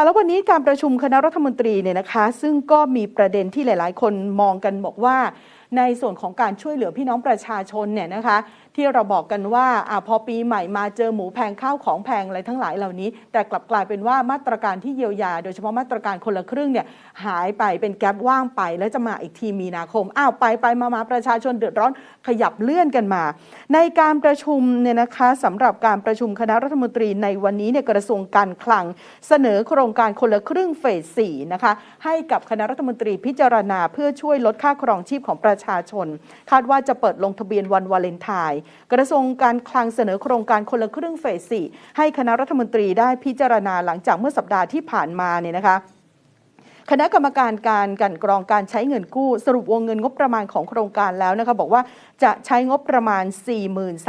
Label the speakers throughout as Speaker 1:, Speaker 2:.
Speaker 1: ค่ะแล้ววันนี้การประชุมคณะรัฐมนตรีเนี่ยนะคะ ซึ่งก็มีประเด็นที่หลาย ๆ คนมองกันบอกว่า ในส่วนของการช่วยเหลือพี่น้องประชาชนเนี่ยนะคะที่เราบอกกันว่าอาพอปีใหม่มาเจอหมูแพงข้าวของแพงอะไรทั้งหลายเหล่านี้ แต่กลับกลายเป็นว่ามาตรการที่เยียวยา โดยเฉพาะมาตรการคนละครึ่งเนี่ยหายไปเป็นแกลบว่างไป แล้วจะมาอีกทีมีนาคมอ้าวไปไปมามาประชาชนเดือดร้อนขยับเลื่อนกันมา ในการประชุมเนี่ยนะคะสำหรับการประชุมคณะรัฐมนตรีในวันนี้เนี่ยกระทรวงการคลังเสนอโครงการคนละครึ่งเฟสสี่นะคะให้กับคณะรัฐมนตรีพิจารณาเพื่อช่วยลดค่าครองชีพของประชาชน คาดว่าจะเปิดลงทะเบียนวันวาเลนไทน์กระทรวงการคลังเสนอโครงการคนละครึ่งเฟสสี่ให้คณะรัฐมนตรีได้พิจารณาหลังจากเมื่อสัปดาห์ที่ผ่านมาเนี่ยนะคะคณะกรรมการการกันกรองการใช้เงินกู้ สรุปวงเงินงบประมาณของโครงการแล้วนะคะบอกว่าจะใช้งบประมาณ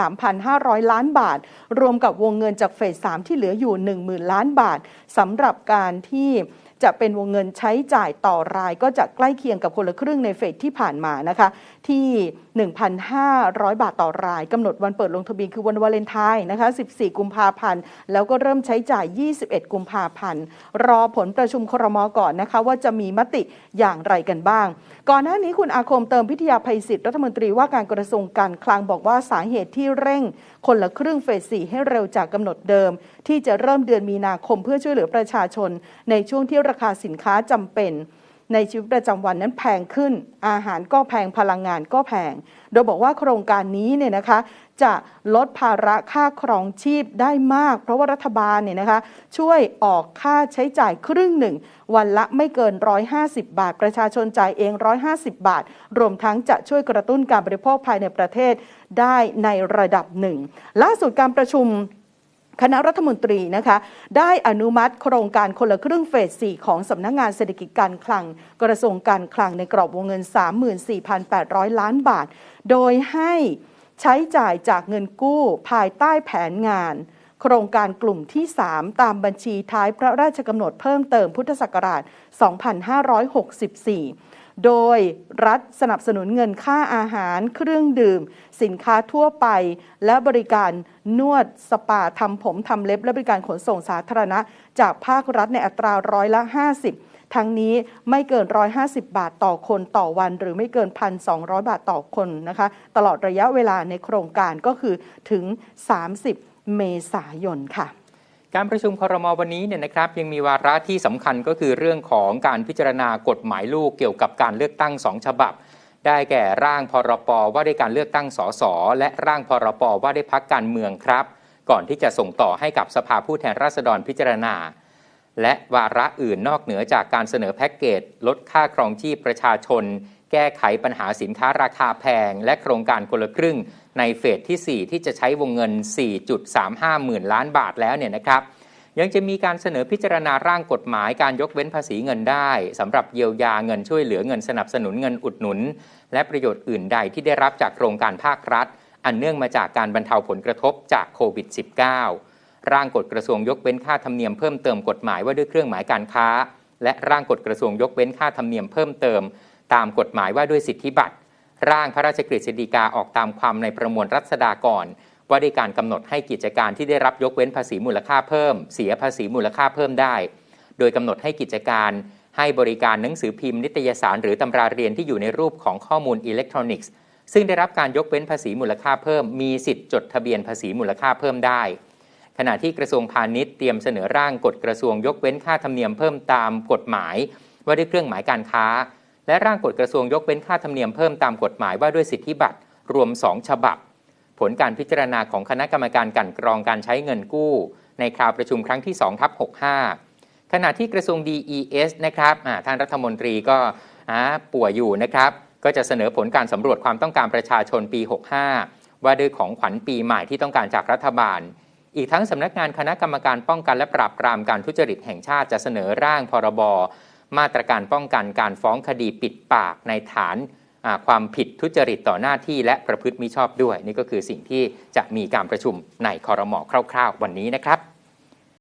Speaker 1: 43,500 ล้านบาท รวมกับวงเงินจากเฟส 3 ที่เหลืออยู่ 10,000 ล้านบาทสำหรับการที่ จะเป็นวงเงินใช้จ่ายต่อรายก็จะใกล้เคียงกับคนละครึ่งในเฟสที่ผ่านมานะคะ ที่ 1,500 บาทต่อรายกำหนดวันเปิดลงทะเบียนคือวันวาเลนไทน์นะคะ 14 กุมภาพันธ์แล้วก็เริ่มใช้จ่าย 21 กุมภาพันธ์รอผลประชุมครมก่อนนะคะ ว่าจะมีมติอย่างไรกันบ้าง ก่อนหน้านี้คุณอาคมเติมพิทยาภัยศิษย์รัฐมนตรีว่าการกระทรวงการคลังบอกว่าสาเหตุที่เร่ง คนละครึ่งเฟสสี่ให้เร็วจากกำหนดเดิม ที่จะเริ่มเดือนมีนาคมเพื่อช่วยเหลือประชาชน ในช่วงที่ราคาสินค้าจำเป็น ในชีวิตประจำวันนั้นแพงขึ้น อาหารก็แพงพลังงานก็แพง โดยบอกว่าโครงการนี้เนี่ยนะคะจะลดภาระค่าครองชีพได้มาก เพราะว่ารัฐบาลเนี่ยนะคะช่วยออกค่าใช้จ่ายครึ่งหนึ่ง วันละไม่เกิน 150 บาท ประชาชนจ่ายเอง 150 บาท รวมทั้งจะช่วยกระตุ้นการบริโภคภายในประเทศได้ในระดับหนึ่งล่าสุดการประชุม คณะรัฐมนตรีนะคะได้อนุมัติโครงการคนละครึ่งเฟส 4 ของสำนักงงานเศรษฐกิจการคลัง กระทรวงการคลังในกรอบวงเงิน 34,800 ล้านบาท โดยให้ใช้จ่ายจากเงินกู้ภายใต้แผนงาน โครงการกลุ่มที่ 3 ตามบัญชีท้ายพระราชกำหนดเพิ่มเติมพุทธศักราช 2564 โดยรัฐสนับสนุนเงินค่าอาหารเครื่องดื่ม สินค้าทั่วไป และบริการนวดสปาทำผมทำเล็บ และบริการขนส่งสาธารณะ จากภาครัฐในอัตราร้อยละ 50 ทั้งนี้ไม่เกิน 150 บาทต่อคนต่อวัน หรือไม่เกิน 1,200 บาทต่อคนนะคะ ตลอดระยะเวลาในโครงการก็คือถึง 30 เมษายนค่ะ
Speaker 2: การประชุมครมวันนี้เนี่ยนะครับยังมีวาระที่สำคัญก็คือเรื่องของการพิจารณากฎหมายลูกเกี่ยวกับการเลือกตั้งสองฉบับ ได้แก่ร่างพรปว่าด้วยการเลือกตั้งสสและร่างพรปว่าด้วยพักการเมืองครับ ก่อนที่จะส่งต่อให้กับสภาผู้แทนราษฎรพิจารณา และวาระอื่นนอกเหนือจากการเสนอแพ็กเกจลดค่าครองชีพประชาชน แก้ไขปัญหาสินค้าราคาแพง และโครงการคนละครึ่ง ในเฟสที่ 4 ที่จะใช้วงเงิน 4.35 หมื่นล้านบาทแล้วเนี่ยนะครับ ยังจะมีการเสนอพิจารณาร่างกฎหมายการยกเว้นภาษีเงินได้สำหรับเยียวยาเงินช่วยเหลือเงินสนับสนุนเงินอุดหนุน และประโยชน์อื่นใดที่ได้รับจากโครงการภาครัฐ อันเนื่องมาจากการบรรเทาผลกระทบจากโควิด -19 ร่างกฎกระทรวงยกเว้นค่าธรรมเนียมเพิ่มเติมกฎหมายว่าด้วยเครื่องหมายการค้า และร่างกฎกระทรวงยกเว้นค่าธรรมเนียมเพิ่มเติม ตามกฎหมายว่าด้วยสิทธิบัตรร่างพระราชกฤษฎีกาออกตามความในประมวลรัษฎากรว่าด้วยการกำหนดให้กิจการที่ได้รับยกเว้นภาษีมูลค่าเพิ่ม เสียภาษีมูลค่าเพิ่มได้ โดยกำหนดให้กิจการให้บริการหนังสือพิมพ์นิตยสารหรือตำราเรียนที่อยู่ในรูปของข้อมูลอิเล็กทรอนิกส์ ซึ่งได้รับการยกเว้นภาษีมูลค่าเพิ่ม มีสิทธิ์จดทะเบียนภาษีมูลค่าเพิ่มได้ ขณะที่กระทรวงพาณิชย์เตรียมเสนอร่างกฎกระทรวงยกเว้นค่าธรรมเนียมเพิ่มตามกฎหมาย ว่าด้วยเครื่องหมายการค้า และร่างกฎกระทรวงยกเว้นค่าธรรมเนียมเพิ่มตามกฎหมายว่าด้วยสิทธิบัตรรวม 2 ฉบับ ผลการพิจารณาของคณะกรรมการกันกรองการใช้เงินกู้ ในคราวประชุมครั้งที่2ทับ65 ขณะที่กระทรวง DES นะครับท่านรัฐมนตรีก็ป่วยอยู่นะครับ ก็จะเสนอผลการสำรวจความต้องการประชาชนปี 65 ว่าด้วยของขวัญปีใหม่ที่ต้องการจากรัฐบาล อีกทั้งสำนักงานคณะกรรมการป้องกันและปราบปรามการทุจริตแห่งชาติจะเสนอร่างพรบ มาตรการป้องกันการฟ้องคดีปิดปากในฐานความผิดทุจริตต่อหน้าที่และประพฤติมิชอบด้วย นี่ก็คือสิ่งที่จะมีการประชุมในคอรมอคร่าว ๆ วันนี้นะครับ